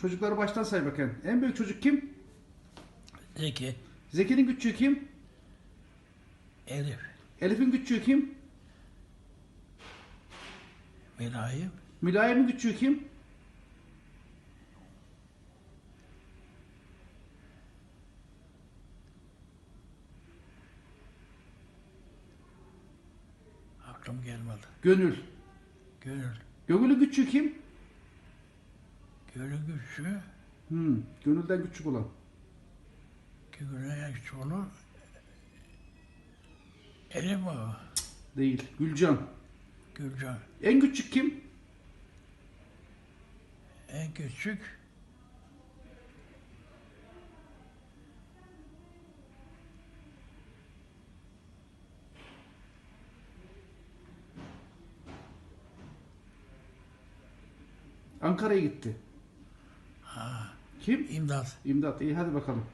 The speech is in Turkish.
Çocukları baştan say bakayım. En büyük çocuk kim? Zeki, Zeki'nin küçüğü kim? Elif, Elif'in küçüğü kim? Mülayim, Mülayim'in küçüğü kim? aklım gelmedi. Gönül. Gönül, Gönül'ün küçüğü kim? Gönül güçlü, Hmm, gönülden küçük olan. gönül çoğunu Elif mi o? Değil. Gülcan. Gülcan. En küçük kim? En küçük Ankara'ya gitti. Ha, Kim? imdat. İmdat. İyi hadi bakalım.